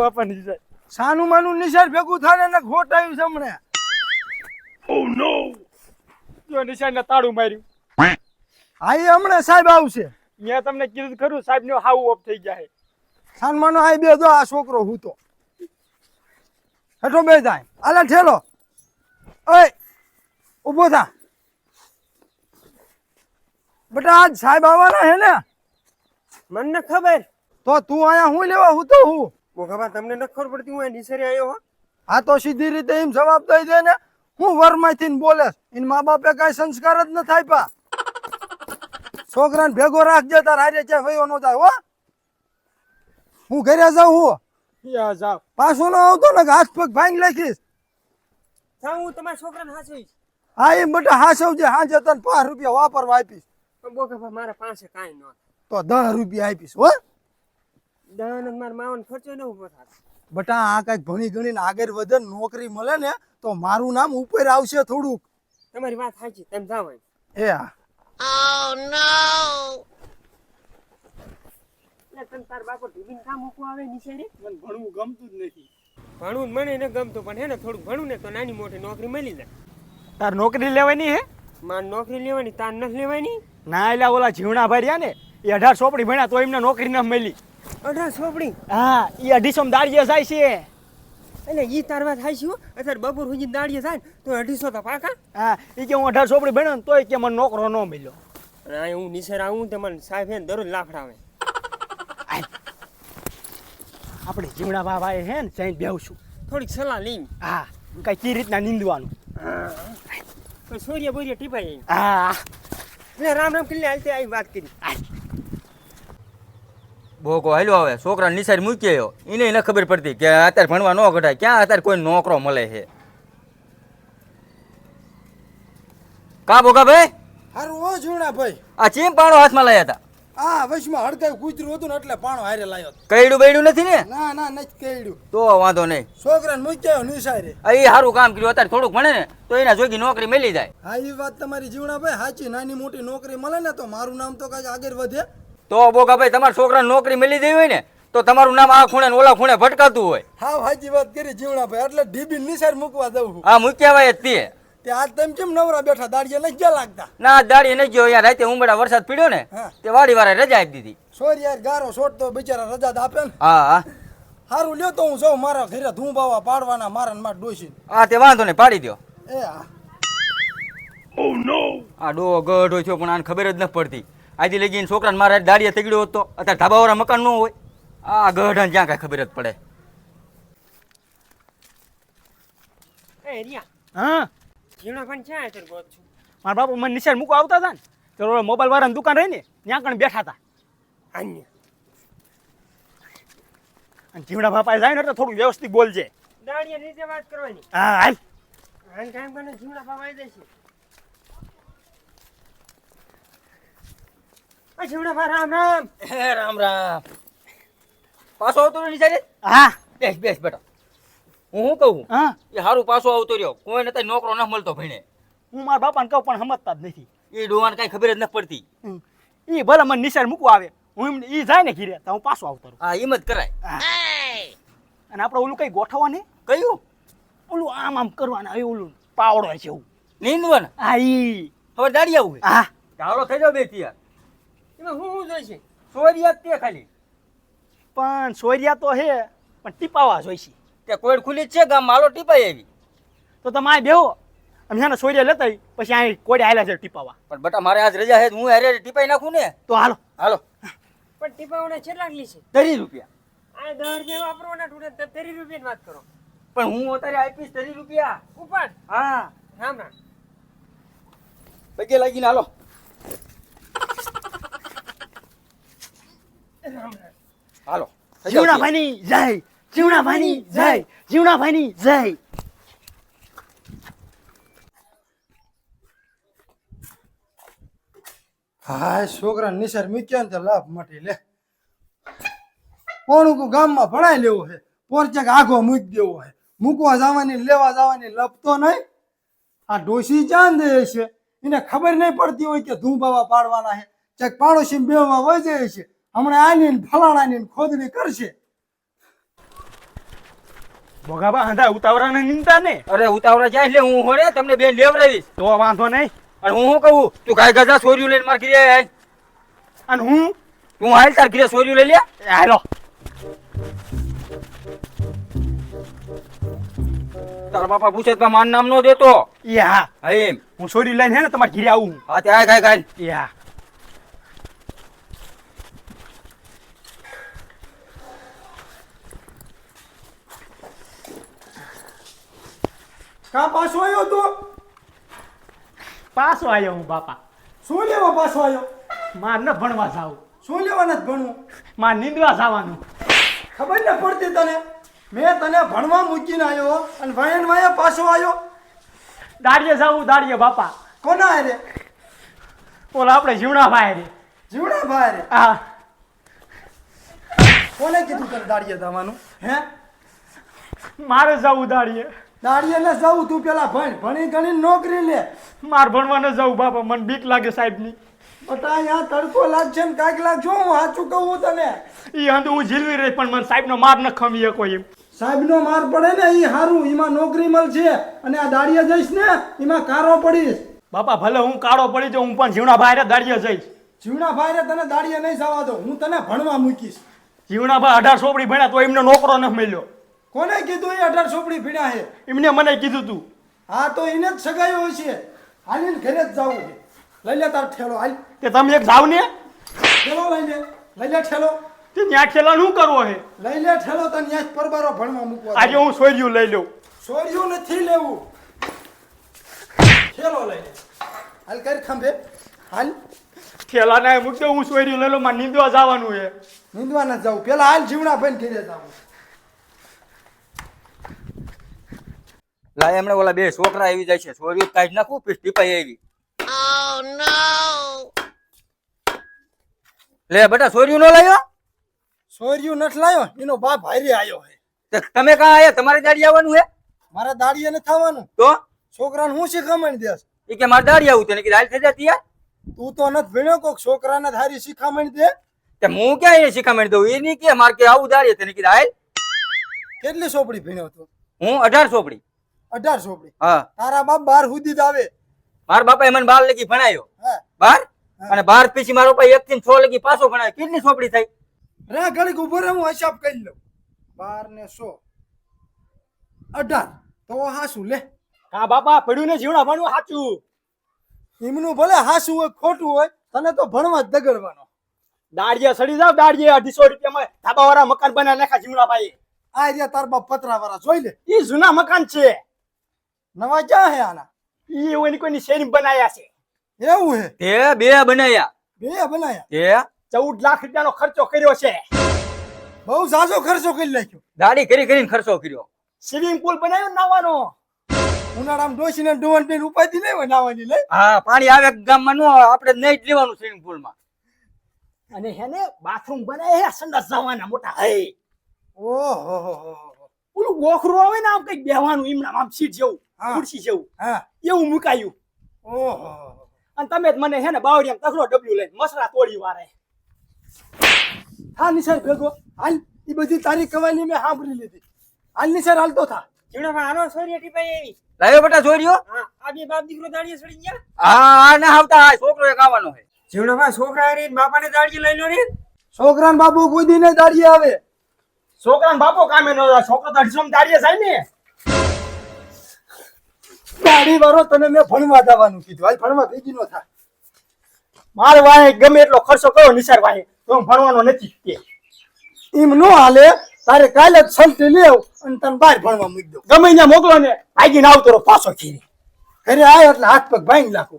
બાપા ની જાય સાનું માનું નિશાળ ભેગું થાય ને ખોટ આવ્યું છે હમણાં. જો નિશાળ ને તાળું માર્યું. હા એ હમણાં સાહેબ આવશે. મેં તમને કીધું ખરું સાહેબ નો હાવ ઓફ થઈ ગયા છે સાનમાનો આ બે દો આ છોકરો હું તો. હેઠો બે થાય આલા ઠેલો. ઓય ઊભો થા. બેટા આજ સાહેબ આવવાના હે ને? મને ખબર. તો તું અહીંયા હું લેવા હું તો હું? મોઘાબા તમને ન ખબર પડતી હું નિસરી આવ્યો હો. આ તો સીધી રીતે એમ જવાબ દઈ દે ને. હું વરમાંથી બોલે એન મા બાપે કઈ સંસ્કાર જ ન થાય પા છોકરાને ભેગો રાખજે તાર હારે છે ભાઈઓ નો જાય હો. હું ઘરે જાઉં હું. યા જાવ. પાછો ન આવતો ને હાથ પગ ભાઈ લખીશ હા હું તમારા છોકરાને હાચવીશ. હા એ બેટા હાસવજે હાજે તને પાંચ રૂપિયા વાપરવા આપીશ. મોઘાબા મારા પાસે કાંઈ ન તો દસ રૂપિયા આપીશ હો. દહન મારા માવાનો ખર્ચો ન ઊભો થાય બટા આ કંઈક ભણી ગણીને આગળ વધે નોકરી મળે ને તો મારું નામ ઉપર આવશે થોડુંક. તમારી વાત સાચી તેમ અહીં. એ હા. તને તાર બાપો ઢીબીને કામ મૂકવા આવે નિસરી મને ભણવું ગમતું જ નથી. ભણવું મને ન ગમતું પણ હે ને થોડુંક ભણું ને તો નાની મોટી નોકરી મળી જાય તાર નોકરી લેવાની હે? માર નોકરી લેવાની તાર નથી લેવાની? ના એલા ઓલા જીવણા ભર્યા ને એ અઢાર સોપડી ભણ્યા તો એમને નોકરી ના મળી. અઢાર સોપડી. હા એ અઢીસો દાળીઓ જાય છે. એટલે ઈ તાર વાત થાય છે અત્યારે બપોર સુધી દાડીએ થાય ને તો અઢીસો તો પાકા. હા એ કે હું અઢાર ચોપડી ભણ્યો ને તોય કે મને નોકરો ન મળ્યો. અને અહીં હું નિસર આવું તો મને સાહેબ હે ને દરરોજ લાફડાવે. આપણે જીવણા બાબા હે ને જઈને બેહું થોડીક સલાહ લઈને હા કઈ કઈ રીતના નીંદવાનું. સૂર્ય બોર્ય ટીપાઈ જાય હા. એટલે રામ રામ કિલ્લે હાલતે આવી વાત કરી. ભોગો હાલ્યો આવે છોકરા નિસાર મૂકી આવ્યો. એને ન ખબર પડતી કે અત્યારે ભણવા ન ઘટાય ક્યાં અત્યારે કોઈ નોકરો મળે છે? કા ભોગા ભાઈ? હારું ઓ જોણા ભાઈ. આ ચીમ પાણો હાથમાં લાયા હતા આ વશમાં હડકાઈ કૂતરું હતું ને એટલે પાણો હારે લાયો કઈડું બઈડું નથી ને? ના ના નથી કેડ્યું તો વાંધો નહીં. છોકરાને મૂક્યો નિસારે આ એ સારું કામ કર્યું અત્યારે થોડુંક ભણે ને તો એના જોગી નોકરી મળી જાય. હા એ વાત તમારી જીવણા ભાઈ સાચી નાની મોટી નોકરી મળે ને તો મારું નામ તો કઈ આગળ વધે. તો બોગા ભાઈ તમારા છોકરાને નોકરી મળી દેવી હોય ને તો તમારું નામ આ ખૂણે ને ઓલા ખૂણે ભટકાતું હોય. હા હાજી વાત કરી જીવણા ભાઈ. એટલે ઢીબી નિસાર મૂકવા દઉં છું. આ મૂક્યા હોય જ તે. તે આજ તમે કેમ નવરા બેઠા? દાડીએ નથી ગયા લાગતા? ના દાડી નહીં ગયો. યાર રાતે ઉમડા વરસાદ પડ્યો ને હા. તે વાડી વાળા રજા આપી દીધી. સોરી યાર ગારો છોડતો બિચારા રજા તો આપે ને. હા હા. સારું લ્યો તો હું જાઉં મારા ઘરે ધૂમ પાડવાના મારા ને મારા હા તે વાંધો નહીં પાડી દો એ હા. આ ડો ગઢો થયો પણ આને ખબર જ ન પડતી. આજે લગીને છોકરાને મારા દાડીએ તગડ્યો હતો. અત્યારે ધાબાવાળા મકાન ન હોય. આ ગઢાને જ્યાં કાંઈ ખબર જ પડે. એ રિયા હા? જીવણા પણ ક્યાં અત્યારે ગોત છું? મારા બાપુ મને નિશાળ મૂકવા આવતા હતા ને તો ઓલા મોબાઈલ વાળાની દુકાન રહી ને ત્યાં કણ બેઠા હતા. અન્ય અને જીવડા બાપા જાય ને એટલે થોડું વ્યવસ્થિત બોલજે. દાડીએ રીતે વાત કરવાની. હા હાલ. હાલ કામ કરીને જીવણા પાવા આવી જાય આ જીવણા રામ રામ. હે રામ રામ. પાછો આવતો રહ્યો નિશાળે? હા. બેસ બેસ બેટા. હું શું કહું? હા. એ સારું પાછો આવતો રહ્યો. કોઈ નતા નોકરો ન મળતો ભણે. હું મારા બાપાને કહું પણ સમજતા જ નથી. એ ડોવાને કાંઈ ખબર જ નથી પડતી. એ ભલે મને નિશાળ મૂકવા આવે હું એમને એ જાય ને ઘીરે તો હું પાછો આવતો રહું. હા એમ જ કરાય. અને આપણે ઓલું કઈ ગોઠવવા કયું? ઓલું આમ આમ કરવાના એ ઓલું પાવડો છે એવું. નીંદવન? હા ઈ. હવે દાડી આવું હા. ચાલો થઈ જાવ બે ત્યાં એમાં હું શું જોઈશે? સોરિયા તે ખાલી. પણ સોરિયા તો હે પણ ટીપાવા જોઈશે. તે કોઈડ ખુલ્લી જ છે ગામ માલો ટીપાઈ એવી તો તમે આ બેહો. અમે ને સોરિયા લેતા પછી અહીં કોડે આવેલા છે ટીપાવા. પણ બટા મારે આજ રજા છે હું હારે ટીપાઈ નાખું ને? તો હાલો. હાલો. પણ ટીપાવાના કેટલા લી છે? ત્રીસ રૂપિયા. આ દસ રૂપિયા વાપરવાના ટુડે તો ત્રીસ રૂપિયાની વાત કરો. પણ હું અત્યારે આપીશ ત્રીસ રૂપિયા. ઉપર હા. રામ રામ. પગે લાગીને હાલો રામ રામ હાલો થઈ જાઓ ત્યાં. જીવણાભાઈની જય જીવણાભાઈની જય જીવણાભાઈની જય. હા છોકરા નિસર મૂક્યા ને તો લાભ મટી લે. કોણ ગામમાં ભણાઈ લેવું છે. પોરચેક આઘો મૂકી દેવો છે. મૂકવા જવાની લેવા જવાની લપતો નહીં. આ ડોસી ચાંદ દે છે. એને ખબર નહીં પડતી હોય કે ધૂમ બાવા પાડવાના છે. ચેક પાડોશી બેવા વહી જાય છે. હમણાં આની ને ફલાણાની ને ખોદણી કરશે. ભોગાબા હંધા ઉતાવળાને નિંદા ને અરે ઉતાવળા જાય એટલે હું હોને તમને બેન લેવડાવીશ. તો વાંધો નહીં. અને હું શું કહું? તું ગાય ગજા સોર્યું લઈને મારી ઘરે આય. અને હું? તું હાલ તાર ઘરે સોર્યું લઈ લે. એ હાલો. તારા બાપા પૂછે તો માન નામ નો દેતો. એ હા. હા એમ. હું છોરી લઈને હે ને તમારે ઘરે આવું હા. તે ગાય કાંઈ કાંઈ કા પાછો આવ્યો તું? પાછો આવ્યો હું બાપા. શું લેવા પાછો આવ્યો માર ન ભણવા જાવ શું લેવા નથી ભણવું? માર નીંદવા જવાનું. ખબર ને પડતી તને? મેં તને ભણવા મૂકીને આવ્યો અને વાયન વાયા પાછો આવ્યો દાડીએ જાવું દાડીએ બાપા. કોના હારે? ઓલા આપણે જીવડા ભાઈ રે જીવડા ભાઈ રે હા. કોને કીધું તને દાડીએ જવાનું? હે? મારે જાવું દાડીએ. દાડીએ ને જવું તું પેલા ભણ ભણી ગણી નોકરી લે. માર ભણવા ન જવું બાપા મને બીક લાગે સાહેબની. બટા અહીંયા તડકો લાગશે ને કાંઈક લાગજો હું સાચું કહું તને? એ અંધ હું ઝીલવી રહી પણ મને સાહેબનો માર ન ખમી કોઈ એમ. સાહેબનો માર પડે ને એ સારું એમાં નોકરી મળશે અને આ દાડીએ જઈશ ને એમાં કારો પડીશ. બાપા ભલે હું કાળો પડી જાઉં હું પણ જીવના ભાઈ દાડીએ જઈશ. જીવના ભાઈ તને દાડીએ નહીં જવા દો હું તને ભણવા મૂકીશ. જીવના ભાઈ અઢાર સોપડી ભણ્યા તો એમને નોકરો ન મળ્યો. કોને કીધું એ અઢાર સોપડી ભીડા છે એમને મને કીધું તું. હા તો એને જ સગાયો હશે. હાલીને ઘરે જ જવું છે. લઈ લે તાર ઠેલો હાલ. કે તમે એક જાવ ને ઠેલો લઈ લે. લઈ લે ઠેલો. તે ત્યાં ખેલા શું કરવો હે? લઈ લે ઠેલો તને જ પરબારો ભણવા મૂકવા આજે હું સોર્યું લઈ લઉં. સોર્યું નથી લેવું. ઠેલો લઈ લે. હાલ કરી ખંભે. હાલ. ઠેલા ના મૂકજો હું સોર્યું લઈ લઉં મારે નીંદવા જવાનું હે. નીંદવા ન જવું પેલા હાલ જીવડા ભાઈ ઘરે જવું લાય એમણે ઓલા બે છોકરા આવી જાય છે. સોર્યું કાઢી નાખું પીસ ટીપાઈ આવી. લે બેટા છોરીયું નો લાયો? છોરીયું નથી લાયો. એનો બાપ હારી આવ્યો છે તમે કા આયા? તમારે દાડી આવવાનું હે? મારા દાડીએ ને થવાનું તો? છોકરાને હું શીખામણ દેસ એ કે મારે દાડી આવું તને કે હાલ થઈ જતી યાર તું તો નથી ભણ્યો કોક છોકરાને હારી શીખામણ દે. તે હું ક્યાં એને શીખામણ દઉં? એ નહીં કે મારે કે આવું દાડી તને કીધું હાલ કેટલી સોપડી ભણ્યો તું? હું અઢાર ચોપડી અઢાર ચોપડી હા. તારા બાપ બાર સુધી જ આવે. મારા બાપા મને બાર લગી ભણાયો. હા. બાર? અને બાર પછી મારો બાપા એક થી છ લગી પાછો ભણાયો. કેટલી સોપડી થઈ? રે ઘડીક ઊભો રે હું હિસાબ કરી લઉં. બાર ને સો. અઢાર. તો હાસું લે. હા બાપા પડ્યું ને જીવડા ભણવું સાચું એમનું ભલે હાસું હોય ખોટું હોય તને તો ભણવા જ દગડવાનો. દાડીએ સડી જાવ દાડીએ અઢીસો રૂપિયામાં ધાબા વાળા મકાન બનાવી નાખા જીવડા ભાઈ આ રહ્યા તાર બાપ પતરા વાળા જોઈ લે. એ જૂના મકાન છે. નવા ક્યાં હે આના એ એની કોઈની શેરી બનાયા છે. એવું હે? એ બે બનાયા. બે બનાયા? એ ચૌદ લાખ રૂપિયાનો ખર્ચો કર્યો છે. બહુ ઝાઝો ખર્ચો કરી નાખ્યો. દાડી કરી કરીને ખર્ચો કર્યો. સ્વિમિંગ પુલ બનાવ્યો નાવાનો? ઉનાળામાં ડોસીને ડોવન ને ઉપાધી હોય નાવાની લે. હા પાણી આવે ગામમાં નો આવે, આપણે નહીં જ લેવાનું સ્વિમિંગ પુલમાં. અને હેને બાથરૂમ બનાવે હે સંડાસ જવાના મોટા. હે. ઓહો હો હો હો. ઓલું ગોખરું આવે ને આમ કઈ બેહવાનું એમના આમ સીટ જેવું. ખુરશી જેવું. હા. એવું મુકાયું. ઓહો. અને તમે મને હે ને બાવડિયામ તકડો ડબલ્યુ લઈને મસરા તોડી વારે. હા નિશાર ભેગો હાલ એ બધી તારી કવાલી મેં સાંભળી લીધી. હાલ નિશાર હાલતો થા. જીવડા ભાઈ આનો સોરી ટીપાઈ આવી. લાવ્યો બેટા જોઈ હા આ બે બાપ દીકરો દાડીએ સડી ગયા? હા આ ના આવતા આ છોકરો એક આવવાનો છે. જીવડા ભાઈ છોકરા હારી બાપાને દાડીએ લઈ લો રે છોકરાને બાપુ કોઈ દી નહીં દાડીએ આવે. છોકરાને બાપો કામે ન છોકરો તો અઢીસો દાડીએ જાય ને. દાડી વાળો તને મેં ભણવા જવાનું કીધું. આજ ભણવા ભેગી નો થાય મારે વાહે ગમે એટલો ખર્ચો કયો નિસાર વાહે. તો હું ભણવાનો નથી તે એમ નો હાલે, તારે કાલે જ સંતી લેવ અને તને બહાર ભણવા મૂકી દઉં. ગમે ત્યાં મોકલો ને, ભાગીને આવતો પાછો ખીરી ઘરે આવ્યો એટલે હાથ પગ ભાઈ નાખો.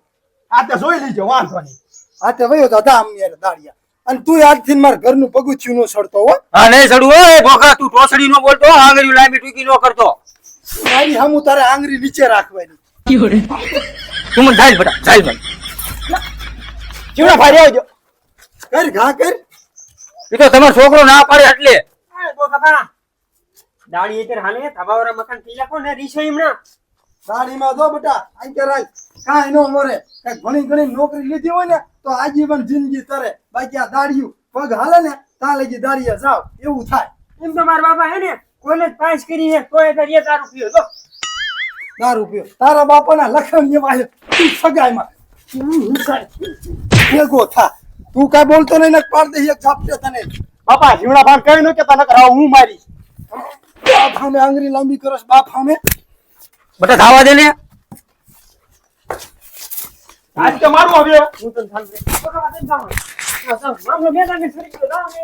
આ તો જોઈ લીજો, વાંધો નહીં. આ તો વયો તો દામ યાર દાડિયા. અને તું આજથી માર ઘરનું પગુચ્યું નો સડતો હો. હા, નહીં સડવું હોય ભોખા, તું ટોસડી નો બોલતો આંગળી લાંબી ટૂંકી નો કરતો. મારી હામું તારે આંગળી નીચે રાખવાની. તું મને જાય બેટા જાય ભાઈ જીવડા ભાઈ આવજો કર ઘા કર. એ તો તમારો છોકરો ના પાડે એટલે. તો દાડી એતર હાલે ધાબાવાળા મકાન પી નાખો ને રીસો હમણાં દાડીમાં જો બેટા આઈ કે રાય કાંઈ નો મરે. કઈ ઘણી ઘણી નોકરી લીધી હોય ને તો આજીવન જિંદગી તરે. બાકી આ દાડિયું પગ હાલે ને ત્યાં લગી દાડિયા જાવ એવું થાય. એમ તો મારા બાપા હે ને કોને જ પાસ કરી હે તોય તાર દારૂ પીયો. તો દારૂ તારા બાપાના લખણ જેવા સગાઈમાં. ભેગો થા. તું કઈ બોલતો નહીં ને પાડ દે એક ઝાપટે તને. બાપા જીવડા ભાન કઈ ન કેતા નકર આવું હું મારી બાપ હામે આંગરી લાંબી કરસ બાપ હામે બટા ધાવા દે ને. આજ તો મારું હવે. હું તને થાલ દે. પકડવા દે જાવ મામલો બે દાગે સરી ગયો જાવ ને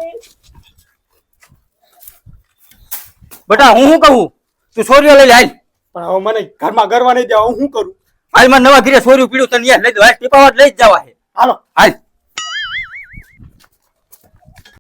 બટા હું શું કહું? તું છોરીઓ લઈ લે હાલ. પણ હવે મને ઘરમાં ગરવા નહીં દેવા હું શું કરું? હાલમાં નવા ઘીરે સોર્યું પીડ્યું તને યાર લઈ દો હાલ ટીપાવાટ લઈ જ જવા હે હાલો. હાલ.